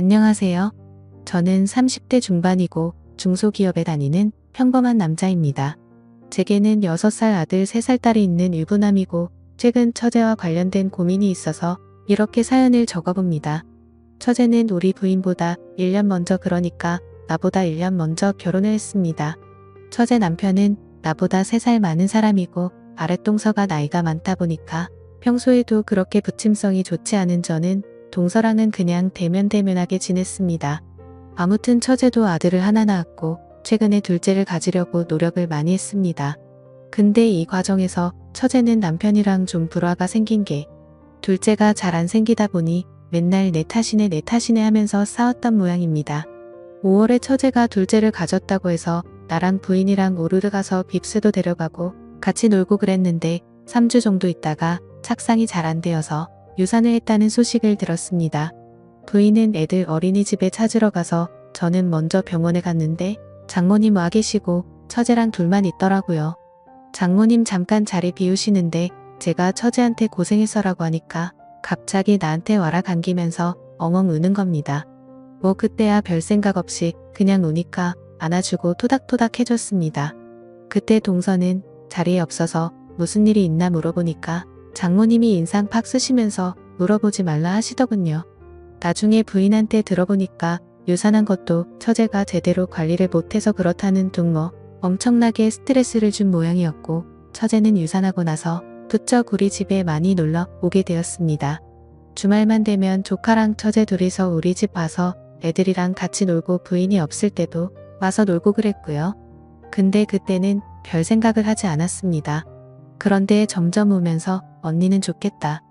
안녕하세요. 저는 30대 중반이고 중소기업에 다니는 평범한 남자입니다. 제게는 6살 아들 3살 딸이 있는 유부남이고 최근 처제와 관련된 고민이 있어서 이렇게 사연을 적어봅니다. 처제는 우리 부인보다 1년 먼저 그러니까 나보다 1년 먼저 결혼을 했습니다. 처제 남편은 나보다 3살 많은 사람이고 아랫동서가 나이가 많다 보니까 평소에도 그렇게 부침성이 좋지 않은 저는 동서랑은 그냥 대면대면하게 지냈습니다. 아무튼 처제도 아들을 하나 낳았고 최근에 둘째를 가지려고 노력을 많이 했습니다. 근데 이 과정에서 처제는 남편이랑 좀 불화가 생긴 게 둘째가 잘 안 생기다 보니 맨날 내 탓이네 내 탓이네 하면서 싸웠던 모양입니다. 5월에 처제가 둘째를 가졌다고 해서 나랑 부인이랑 오르르 가서 빕스도 데려가고 같이 놀고 그랬는데 3주 정도 있다가 착상이 잘 안 되어서 유산을 했다는 소식을 들었습니다. 부인은 애들 어린이집에 찾으러 가서 저는 먼저 병원에 갔는데 장모님 와 계시고 처제랑 둘만 있더라고요. 장모님 잠깐 자리 비우시는데 제가 처제한테 고생했어라고 하니까 갑자기 나한테 와라 감기면서 엉엉 우는 겁니다. 뭐 그때야 별 생각 없이 그냥 우니까 안아주고 토닥토닥 해줬습니다. 그때 동서는 자리에 없어서 무슨 일이 있나 물어보니까 장모님이 인상 팍 쓰시면서 물어보지 말라 하시더군요. 나중에 부인한테 들어보니까 유산한 것도 처제가 제대로 관리를 못해서 그렇다는 둥뭐 엄청나게 스트레스를 준 모양이었고 처제는 유산하고 나서 부쩍 우리 집에 많이 놀러 오게 되었습니다. 주말만 되면 조카랑 처제 둘이서 우리 집 와서 애들이랑 같이 놀고 부인이 없을 때도 와서 놀고 그랬고요. 근데 그때는 별 생각을 하지 않았습니다. 그런데 점점 오면서 언니는 좋겠다.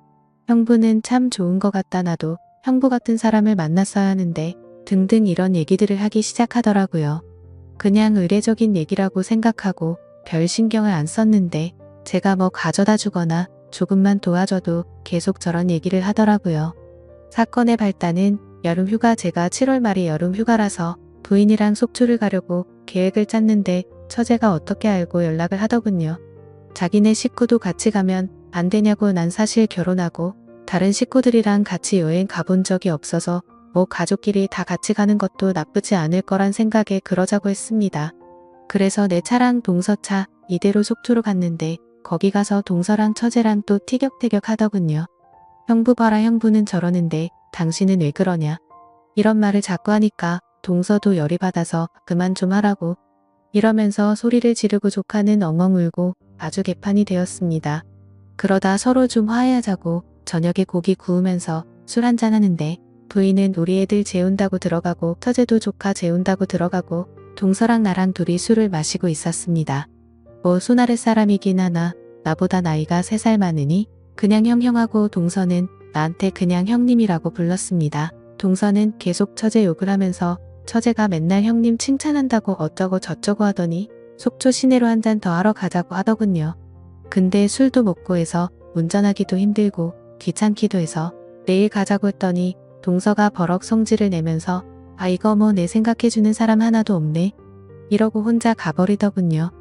형부는 참 좋은 것 같다 나도 형부 같은 사람을 만났어야 하는데 등등 이런 얘기들을 하기 시작하더라고요. 그냥 의례적인 얘기라고 생각하고 별 신경을 안 썼는데 제가 뭐 가져다 주거나 조금만 도와줘도 계속 저런 얘기를 하더라고요. 사건의 발단은 여름 휴가 제가 7월 말이 여름 휴가라서 부인이랑 속초를 가려고 계획을 짰는데 처제가 어떻게 알고 연락을 하더군요. 자기네 식구도 같이 가면 안 되냐고 난 사실 결혼하고 다른 식구들이랑 같이 여행 가본 적이 없어서 뭐 가족끼리 다 같이 가는 것도 나쁘지 않을 거란 생각에 그러자고 했습니다. 그래서 내 차랑 동서차 이대로 속초로 갔는데 거기 가서 동서랑 처제랑 또 티격태격 하더군요. 형부 봐라 형부는 저러는데 당신은 왜 그러냐. 이런 말을 자꾸 하니까 동서도 열이 받아서 그만 좀 하라고 이러면서 소리를 지르고 조카는 엉엉 울고 아주 개판이 되었습니다. 그러다 서로 좀 화해하자고 저녁에 고기 구우면서 술 한잔 하는데 부인은 우리 애들 재운다고 들어가고 처제도 조카 재운다고 들어가고 동서랑 나랑 둘이 술을 마시고 있었습니다. 뭐 손아래 사람이긴 하나 나보다 나이가 3살 많으니 그냥 형형하고 동서는 나한테 그냥 형님이라고 불렀습니다. 동서는 계속 처제 욕을 하면서 처제가 맨날 형님 칭찬한다고 어쩌고 저쩌고 하더니 속초 시내로 한 잔 더 하러 가자고 하더군요. 근데 술도 먹고 해서 운전하기도 힘들고 귀찮기도 해서 내일 가자고 했더니 동서가 버럭 성질을 내면서 아 이거 뭐 내 생각해주는 사람 하나도 없네. 이러고 혼자 가버리더군요.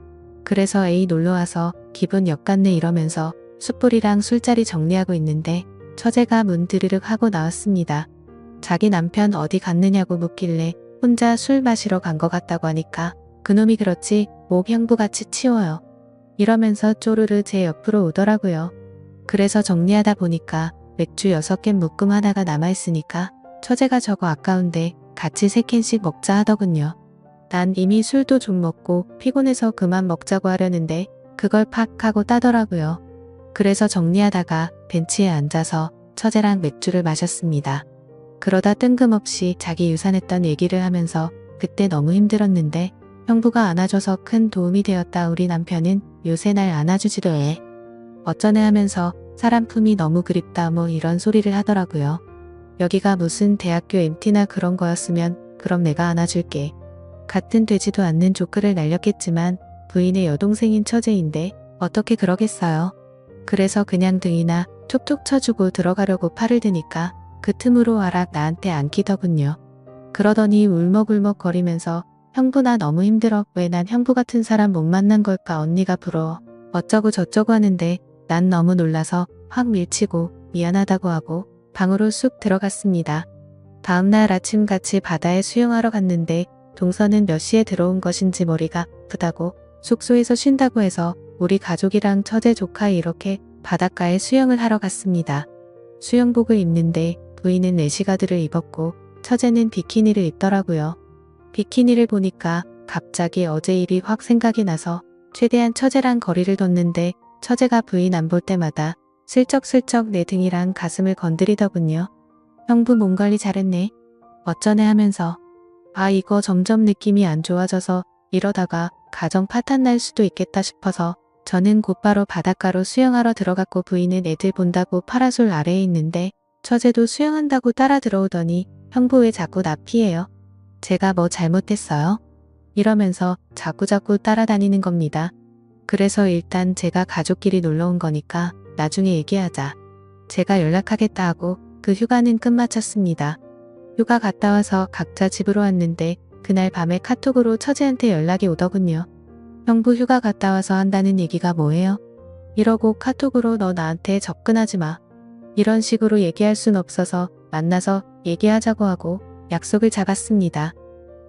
그래서 A 놀러와서 기분 역같네 이러면서 숯불이랑 술자리 정리하고 있는데 처제가 문 드르륵 하고 나왔습니다. 자기 남편 어디 갔느냐고 묻길래 혼자 술 마시러 간 것 같다고 하니까 그놈이 그렇지 목 형부같이 치워요. 이러면서 쪼르르 제 옆으로 오더라고요. 그래서 정리하다 보니까 맥주 6캔 묶음 하나가 남아있으니까 처제가 저거 아까운데 같이 3캔씩 먹자 하더군요. 난 이미 술도 좀 먹고 피곤해서 그만 먹자고 하려는데 그걸 팍 하고 따더라고요. 그래서 정리하다가 벤치에 앉아서 처제랑 맥주를 마셨습니다. 그러다 뜬금없이 자기 유산했던 얘기를 하면서 그때 너무 힘들었는데 형부가 안아줘서 큰 도움이 되었다 우리 남편은 요새 날 안아주지도 해. 어쩌네 하면서 사람 품이 너무 그립다 뭐 이런 소리를 하더라고요. 여기가 무슨 대학교 MT나 그런 거였으면 그럼 내가 안아줄게. 같은 되지도 않는 조크를 날렸겠지만 부인의 여동생인 처제인데 어떻게 그러겠어요. 그래서 그냥 등이나 툭툭 쳐주고 들어가려고 팔을 드니까 그 틈으로 와락 나한테 안기더군요. 그러더니 울먹울먹 거리면서 형부 나 너무 힘들어 왜 난 형부 같은 사람 못 만난 걸까 언니가 부러워 어쩌고 저쩌고 하는데 난 너무 놀라서 확 밀치고 미안하다고 하고 방으로 쑥 들어갔습니다. 다음날 아침 같이 바다에 수영하러 갔는데 동서는 몇 시에 들어온 것인지 머리가 아프다고 숙소에서 쉰다고 해서 우리 가족이랑 처제 조카 이렇게 바닷가에 수영을 하러 갔습니다. 수영복을 입는데 부인은 레시가드를 입었고 처제는 비키니를 입더라고요. 비키니를 보니까 갑자기 어제 일이 확 생각이 나서 최대한 처제랑 거리를 뒀는데 처제가 부인 안 볼 때마다 슬쩍슬쩍 내 등이랑 가슴을 건드리더군요. 형부 몸 관리 잘했네. 어쩌네 하면서 아 이거 점점 느낌이 안 좋아져서 이러다가 가정 파탄 날 수도 있겠다 싶어서 저는 곧바로 바닷가로 수영하러 들어갔고 부인은 애들 본다고 파라솔 아래에 있는데 처제도 수영한다고 따라 들어오더니 형부 왜 자꾸 나 피해요? 제가 뭐 잘못했어요? 이러면서 자꾸자꾸 따라다니는 겁니다. 그래서 일단 제가 가족끼리 놀러 온 거니까 나중에 얘기하자. 제가 연락하겠다 하고 그 휴가는 끝마쳤습니다. 휴가 갔다 와서 각자 집으로 왔는데 그날 밤에 카톡으로 처제한테 연락이 오더군요. 형부 휴가 갔다 와서 한다는 얘기가 뭐예요? 이러고 카톡으로 너 나한테 접근하지 마. 이런 식으로 얘기할 순 없어서 만나서 얘기하자고 하고 약속을 잡았습니다.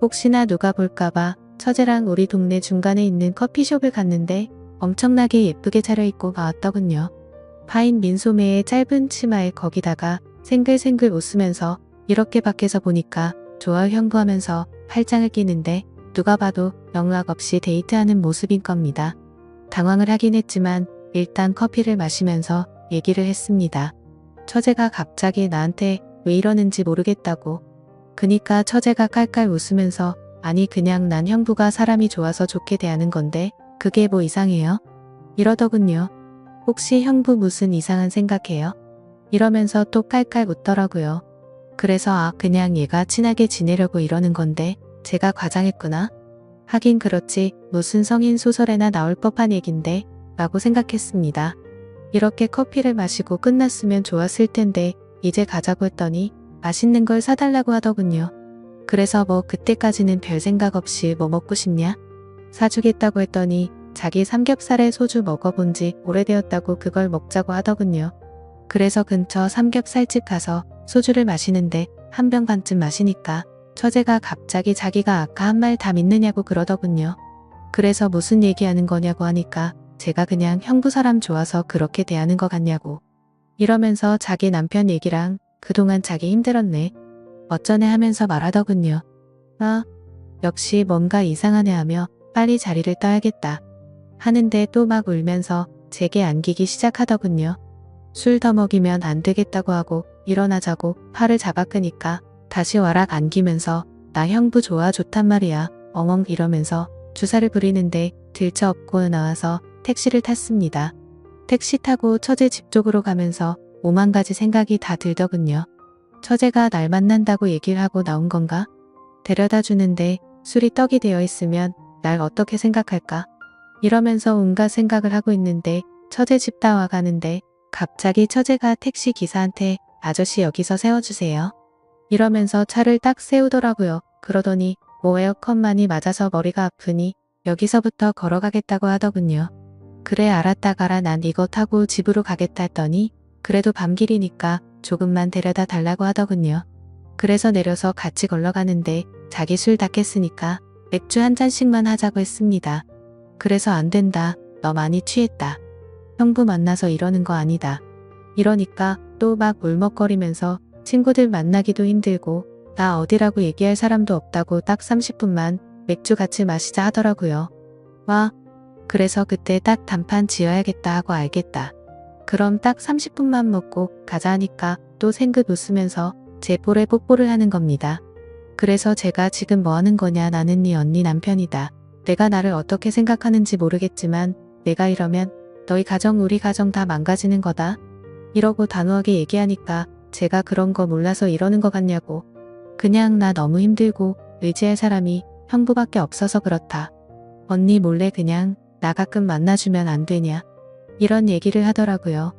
혹시나 누가 볼까봐 처제랑 우리 동네 중간에 있는 커피숍을 갔는데 엄청나게 예쁘게 차려입고 나왔더군요. 파인 민소매에 짧은 치마에 거기다가 생글생글 웃으면서 이렇게 밖에서 보니까 좋아 형부하면서 팔짱을 끼는데 누가 봐도 영락 없이 데이트하는 모습인 겁니다. 당황을 하긴 했지만 일단 커피를 마시면서 얘기를 했습니다. 처제가 갑자기 나한테 왜 이러는지 모르겠다고. 그니까 처제가 깔깔 웃으면서 아니 그냥 난 형부가 사람이 좋아서 좋게 대하는 건데 그게 뭐 이상해요? 이러더군요. 혹시 형부 무슨 이상한 생각해요? 이러면서 또 깔깔 웃더라고요. 그래서 아 그냥 얘가 친하게 지내려고 이러는 건데 제가 과장했구나. 하긴 그렇지 무슨 성인 소설에나 나올 법한 얘긴데 라고 생각했습니다. 이렇게 커피를 마시고 끝났으면 좋았을 텐데 이제 가자고 했더니 맛있는 걸 사달라고 하더군요. 그래서 뭐 그때까지는 별 생각 없이 뭐 먹고 싶냐? 사주겠다고 했더니 자기 삼겹살에 소주 먹어본 지 오래되었다고 그걸 먹자고 하더군요. 그래서 근처 삼겹살집 가서 소주를 마시는데 한 병 반쯤 마시니까 처제가 갑자기 자기가 아까 한 말 다 믿느냐고 그러더군요. 그래서 무슨 얘기하는 거냐고 하니까 제가 그냥 형부 사람 좋아서 그렇게 대하는 것 같냐고. 이러면서 자기 남편 얘기랑 그동안 자기 힘들었네. 어쩌네 하면서 말하더군요. 아, 역시 뭔가 이상하네 하며 빨리 자리를 떠야겠다. 하는데 또 막 울면서 제게 안기기 시작하더군요. 술 더 먹이면 안 되겠다고 하고 일어나자고 팔을 잡아 끄니까 다시 와락 안기면서 나 형부 좋아 좋단 말이야. 엉엉 이러면서 주사를 부리는데 들쳐 업고 나와서 택시를 탔습니다. 택시 타고 처제 집 쪽으로 가면서 오만 가지 생각이 다 들더군요. 처제가 날 만난다고 얘기를 하고 나온 건가? 데려다 주는데 술이 떡이 되어 있으면 날 어떻게 생각할까? 이러면서 온갖 생각을 하고 있는데 처제 집 다 와가는데 갑자기 처제가 택시 기사한테 아저씨 여기서 세워주세요. 이러면서 차를 딱 세우더라고요. 그러더니 뭐 에어컨만이 맞아서 머리가 아프니 여기서부터 걸어가겠다고 하더군요. 그래 알았다 가라 난 이거 타고 집으로 가겠다 했더니 그래도 밤길이니까 조금만 데려다 달라고 하더군요. 그래서 내려서 같이 걸러가는데 자기 술 다 깼으니까 맥주 한 잔씩만 하자고 했습니다. 그래서 안 된다. 너 많이 취했다. 형부 만나서 이러는 거 아니다. 이러니까 또 막 울먹거리면서 친구들 만나기도 힘들고 나 어디라고 얘기할 사람도 없다고 딱 30분만 맥주 같이 마시자 하더라고요. 와, 그래서 그때 딱 단판 지어야겠다 하고 알겠다. 그럼 딱 30분만 먹고 가자 하니까 또 생긋 웃으면서 제 볼에 뽀뽀를 하는 겁니다. 그래서 제가 지금 뭐 하는 거냐 나는 네 언니 남편이다. 내가 나를 어떻게 생각하는지 모르겠지만 내가 이러면 너희 가정 우리 가정 다 망가지는 거다. 이러고 단호하게 얘기하니까 제가 그런 거 몰라서 이러는 것 같냐고. 그냥 나 너무 힘들고 의지할 사람이 형부밖에 없어서 그렇다. 언니 몰래 그냥 나 가끔 만나주면 안 되냐. 이런 얘기를 하더라고요.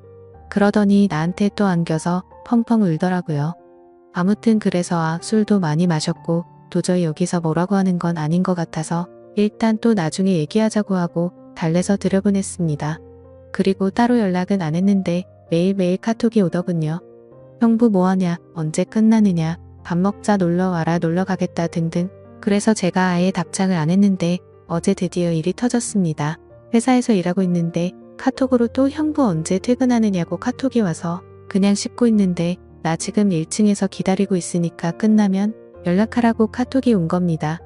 그러더니 나한테 또 안겨서 펑펑 울더라고요. 아무튼 그래서 아 술도 많이 마셨고 도저히 여기서 뭐라고 하는 건 아닌 것 같아서 일단 또 나중에 얘기하자고 하고 달래서 들여보냈습니다. 그리고 따로 연락은 안 했는데 매일매일 카톡이 오더군요. 형부 뭐하냐, 언제 끝나느냐, 밥 먹자 놀러 와라 놀러 가겠다 등등. 그래서 제가 아예 답장을 안 했는데 어제 드디어 일이 터졌습니다. 회사에서 일하고 있는데 카톡으로 또 형부 언제 퇴근하느냐고 카톡이 와서 그냥 씹고 있는데 나 지금 1층에서 기다리고 있으니까 끝나면 연락하라고 카톡이 온 겁니다.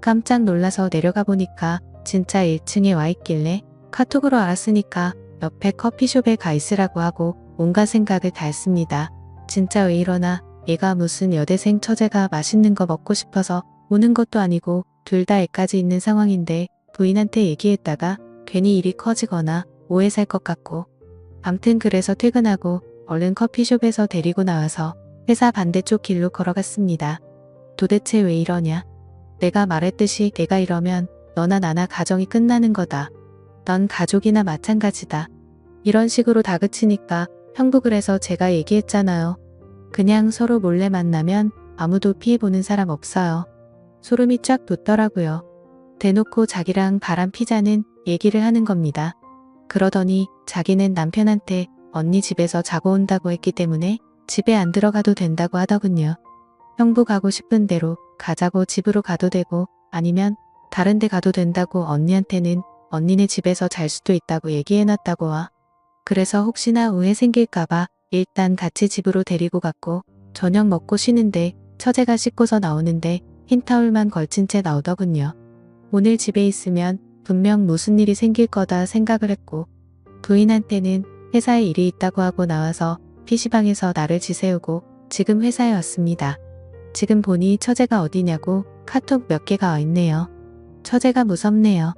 깜짝 놀라서 내려가 보니까 진짜 1층에 와 있길래 카톡으로 알았으니까 옆에 커피숍에 가 있으라고 하고 온갖 생각을 다 했습니다. 진짜 왜 이러나 얘가 무슨 여대생 처제가 맛있는 거 먹고 싶어서 오는 것도 아니고 둘 다 애까지 있는 상황인데 부인한테 얘기했다가 괜히 일이 커지거나 오해 살 것 같고 암튼 그래서 퇴근하고 얼른 커피숍에서 데리고 나와서 회사 반대쪽 길로 걸어갔습니다. 도대체 왜 이러냐? 내가 말했듯이 내가 이러면 너나 나나 가정이 끝나는 거다. 넌 가족이나 마찬가지다. 이런 식으로 다그치니까 형부 그래서 제가 얘기했잖아요. 그냥 서로 몰래 만나면 아무도 피해보는 사람 없어요. 소름이 쫙 돋더라고요. 대놓고 자기랑 바람 피자는 얘기를 하는 겁니다. 그러더니 자기는 남편한테 언니 집에서 자고 온다고 했기 때문에 집에 안 들어가도 된다고 하더군요. 형부 가고 싶은 대로 가자고 집으로 가도 되고 아니면 다른 데 가도 된다고 언니한테는 언니네 집에서 잘 수도 있다고 얘기해놨다고 와. 그래서 혹시나 오해 생길까봐 일단 같이 집으로 데리고 갔고 저녁 먹고 쉬는데 처제가 씻고서 나오는데 흰 타올만 걸친 채 나오더군요. 오늘 집에 있으면 분명 무슨 일이 생길 거다 생각을 했고 부인한테는 회사에 일이 있다고 하고 나와서 PC방에서 나를 지새우고 지금 회사에 왔습니다. 지금 보니 처제가 어디냐고 카톡 몇 개가 와 있네요. 처제가 무섭네요.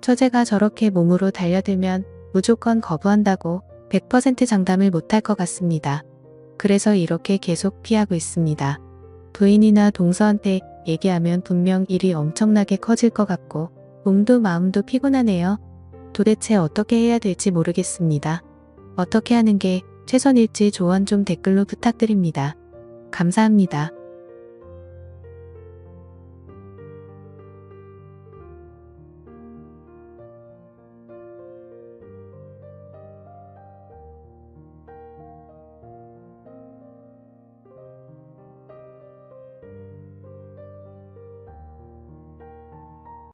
처제가 저렇게 몸으로 달려들면 무조건 거부한다고 100% 장담을 못할 것 같습니다. 그래서 이렇게 계속 피하고 있습니다. 부인이나 동서한테 얘기하면 분명 일이 엄청나게 커질 것 같고 몸도 마음도 피곤하네요. 도대체 어떻게 해야 될지 모르겠습니다. 어떻게 하는 게 최선일지 조언 좀 댓글로 부탁드립니다. 감사합니다.